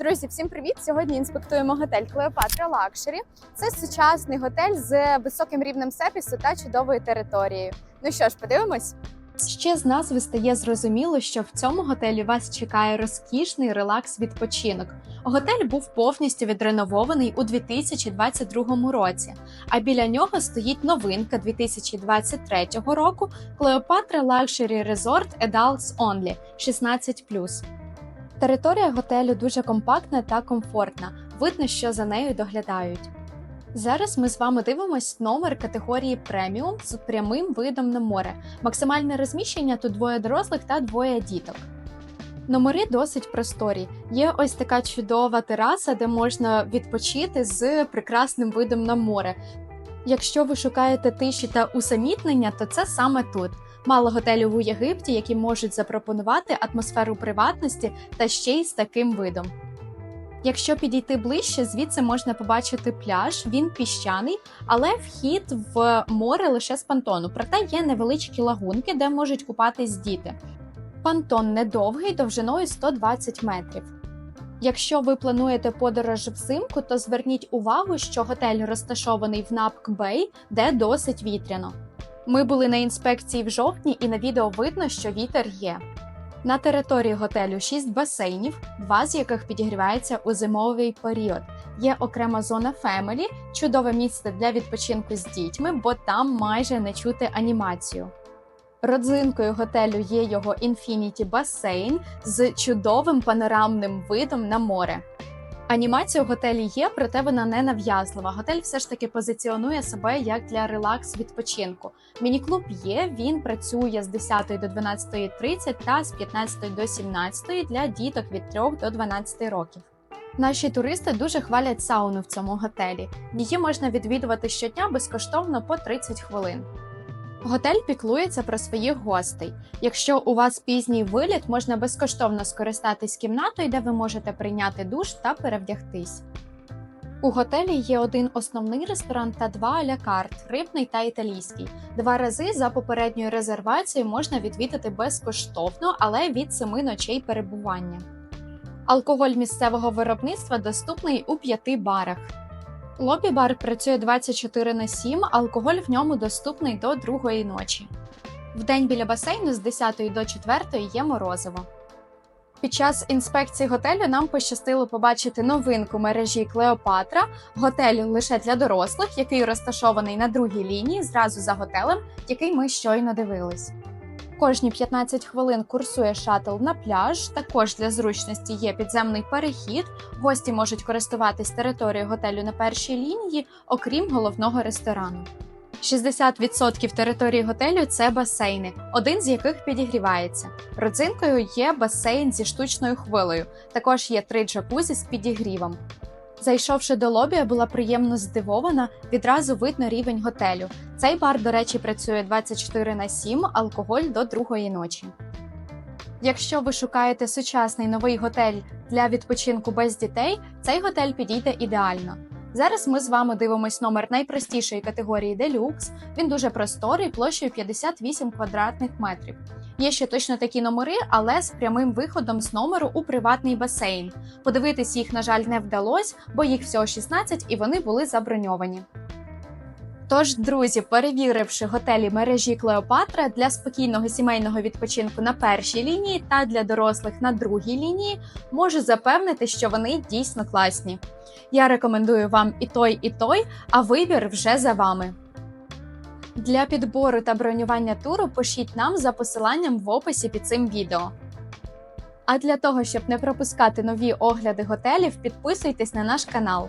Друзі, всім привіт! Сьогодні інспектуємо готель Клеопатра Лакшері. Це сучасний готель з високим рівнем сервісу та чудовою територією. Ну що ж, подивимось. Ще з назви стає зрозуміло, що в цьому готелі вас чекає розкішний релакс-відпочинок. Готель був повністю відреновований у 2022 році, а біля нього стоїть новинка 2023 року Клеопатра Luxury Resort Adults Only 16+. Територія готелю дуже компактна та комфортна. Видно, що за нею доглядають. Зараз ми з вами дивимось номер категорії преміум з прямим видом на море. Максимальне розміщення тут двоє дорослих та двоє діток. Номери досить просторі. Є ось така чудова тераса, де можна відпочити з прекрасним видом на море. Якщо ви шукаєте тиші та усамітнення, то це саме тут. Мало готелів у Єгипті, які можуть запропонувати атмосферу приватності та ще й з таким видом. Якщо підійти ближче, звідси можна побачити пляж. Він піщаний, але вхід в море лише з понтону. Проте є невеличкі лагунки, де можуть купатись діти. Понтон недовгий, довжиною 120 метрів. Якщо ви плануєте подорож взимку, то зверніть увагу, що готель розташований в Напк-Бей, де досить вітряно. Ми були на інспекції в жовтні, і на відео видно, що вітер є. На території готелю 6 басейнів, два з яких підігріваються у зимовий період. Є окрема зона Family, чудове місце для відпочинку з дітьми, бо там майже не чути анімацію. Родзинкою готелю є його Infinity басейн з чудовим панорамним видом на море. Анімація у готелі є, проте вона не нав'язлива. Готель все ж таки позиціонує себе як для релакс відпочинку. Міні-клуб є, він працює з 10 до 12.30 та з 15 до 17 для діток від 3 до 12 років. Наші туристи дуже хвалять сауну в цьому готелі. Її можна відвідувати щодня безкоштовно по 30 хвилин. Готель піклується про своїх гостей. Якщо у вас пізній виліт, можна безкоштовно скористатись кімнатою, де ви можете прийняти душ та перевдягтись. У готелі є один основний ресторан та два а-ля рибний та італійський. Два рази за попередньою резервацією можна відвідати безкоштовно, але від семи ночей перебування. Алкоголь місцевого виробництва доступний у п'яти барах. Лобі-бар працює 24 на 7, алкоголь в ньому доступний до другої ночі. Вдень біля басейну з 10 до 4 є морозиво. Під час інспекції готелю нам пощастило побачити новинку мережі Клеопатра, готель лише для дорослих, який розташований на другій лінії зразу за готелем, який ми щойно дивились. Кожні 15 хвилин курсує шатл на пляж. Також для зручності є підземний перехід. Гості можуть користуватись територією готелю на першій лінії, окрім головного ресторану. 60% території готелю це басейни, один з яких підігрівається. Родзинкою є басейн зі штучною хвилею. Також є три джакузі з підігрівом. Зайшовши до лобі, я була приємно здивована. Відразу видно рівень готелю. Цей бар, до речі, працює 24 на 7, алкоголь до другої ночі. Якщо ви шукаєте сучасний новий готель для відпочинку без дітей, цей готель підійде ідеально. Зараз ми з вами дивимось номер найпростішої категорії Deluxe. Він дуже просторий, площею 58 квадратних метрів. Є ще точно такі номери, але з прямим виходом з номеру у приватний басейн. Подивитись їх, на жаль, не вдалося, бо їх всього 16 і вони були заброньовані. Тож, друзі, перевіривши готелі мережі Клеопатра для спокійного сімейного відпочинку на першій лінії та для дорослих на другій лінії, можу запевнити, що вони дійсно класні. Я рекомендую вам і той, і той, а вибір вже за вами. Для підбору та бронювання туру пишіть нам за посиланням в описі під цим відео. А для того, щоб не пропускати нові огляди готелів, підписуйтесь на наш канал.